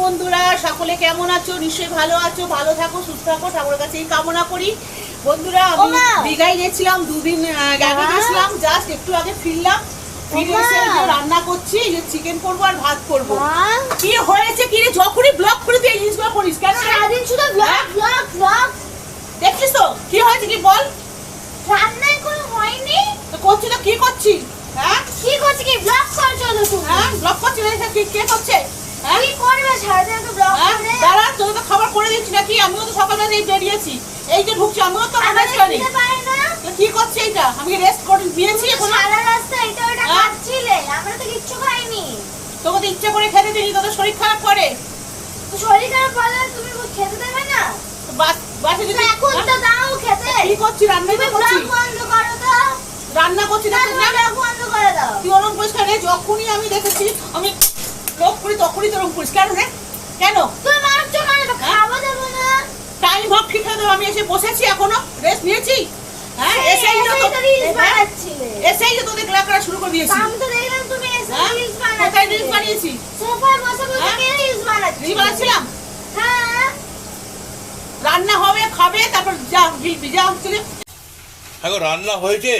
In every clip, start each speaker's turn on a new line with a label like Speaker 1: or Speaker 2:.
Speaker 1: বন্ধুরা সকলে কেমন আছো? নিশ্চয়ই ভালো আছো ভালো থাকো সুস্থ থাকো ঠাকুরের কাছে এই কামনা করি। বন্ধুরা আমি দীঘায় গেছিলাম দুদিন আগে গেছিলাম জাস্ট একটু আগে ফিরলাম। ফিরে
Speaker 2: ওমা।
Speaker 1: যে চিকেন করব আর ভাত করব। কি হয়েছে কি রে? যখনই ব্লগ করে তুই জিনিসগুলো করিস কেন
Speaker 2: সারাদিন শুধু ব্লগ ব্লগ ব্লগ
Speaker 1: দেখছিস তো? কি হয়েছে কি বল?
Speaker 2: কোনো হয়নি?
Speaker 1: তো করছি তো কি করছিস হ্যাঁ?
Speaker 2: কি করছে কি? ব্লগ করছ
Speaker 1: হ্যাঁ? ব্লগ করছিস এটা কে করছে? হ্যাঁ?
Speaker 2: কি সারাদিন তো ব্লগ
Speaker 1: হ্যাঁ?
Speaker 2: করে।
Speaker 1: দাঁড়া তোকে তো খাবার করে দিচ্ছি নাকি? আমিও তো সকালবেলা এই বেরিয়েছি। এই যে ঢুকছি আমিও তো রান্না করি
Speaker 2: খেতে পারে না?
Speaker 1: তো কি করছে এইটা? আমি রেস্ট করে দিয়েছি এখন?
Speaker 2: সারা রাস্তা এটা ওটা
Speaker 1: হ্যাঁ?
Speaker 2: খাচ্ছিলে। আমরা তো কিচ্ছু খাইনি।
Speaker 1: তোকে তো ইচ্ছা করে খেতে দিই তোদের শরীর খারাপ করে।
Speaker 2: শরীর খারাপ করলে তুমি খেতে দেবে না?
Speaker 1: বাসে যদি
Speaker 2: এখন তো দাও খেতে।
Speaker 1: কি করছি? রান্না করছি।
Speaker 2: বন্ধ করো তো।
Speaker 1: রান্না করছি
Speaker 2: না? বন্ধ করে দাও।
Speaker 1: তুই ওরম করিস যখনই আমি দেখেছি আমি লোক করি তখনই তোরম করিস কেন রে? কেন?
Speaker 2: তুমি মারছো কেন তো খাব দেবো না।
Speaker 1: টাইম হোক ঠিক আছে আমি এসে বসেছি এখনও। রেস্ট নিয়েছি? হ্যাঁ এসেই তো
Speaker 2: এসেই তো রিলস বানাচ্ছিলে।
Speaker 1: তো তোদের ক্লাস করা শুরু করে দিয়েছি।
Speaker 2: আমি তো দেখলাম তুমি এসে
Speaker 1: হ্যাঁ?
Speaker 2: রিলস
Speaker 1: কোথায় রিলস
Speaker 2: বানাচ্ছিলে
Speaker 1: বানিয়েছি?
Speaker 2: সোফায় বসে বসে
Speaker 1: হ্যাঁ?
Speaker 2: কে রিলস বানাচ্ছিলে?
Speaker 1: রিলস বানাচ্ছিলাম?
Speaker 2: হ্যাঁ?
Speaker 1: রান্না হবে খাবে তারপর যা গিলবি যা
Speaker 3: এখন রান্না হয়েছে।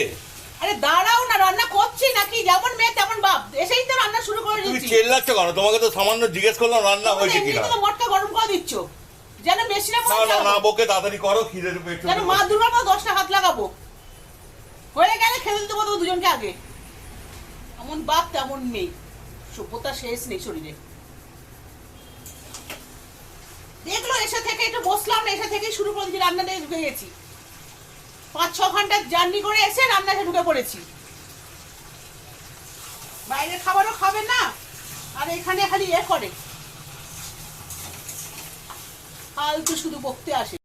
Speaker 1: আরে দাঁড়াও না রান্না করছি নাকি যেমন মেয়ে তেমন বাপ এসেই তো রান্না শুরু করে
Speaker 3: তুমি
Speaker 1: দিচ্ছি
Speaker 3: চেল্লাচ্ছ কেন? তোমাকে তো সামান্য জিজ্ঞেস করলাম রান্না হয়েছে কিনা।
Speaker 1: তো মটকা গরম করে দিচ্ছ। যেন বেশি না
Speaker 3: না না না বকে তাড়াতাড়ি করো খিদের পেটে
Speaker 1: যেন মা দুর্গার মতো দশটা হাত লাগাবো। হয়ে গেলে খেতে দিতে বলতো দুজনকে আগে। এমন বাপ তেমন মেয়ে। সভ্যতা শেষ নেই শরীরে। দেখল এসে থেকে একটু বসলাম না এসে থেকে শুরু করে দিচ্ছি রান্না দিয়ে ঢুকে গেছি। পাঁচ ছ ঘণ্টা জার্নি করে এসে রান্নাতে ঢুকে পড়েছি। বাইরের খাবারও খাবে না। আর এখানে খালি এ করে। ফালতু শুধু বকতে আসে।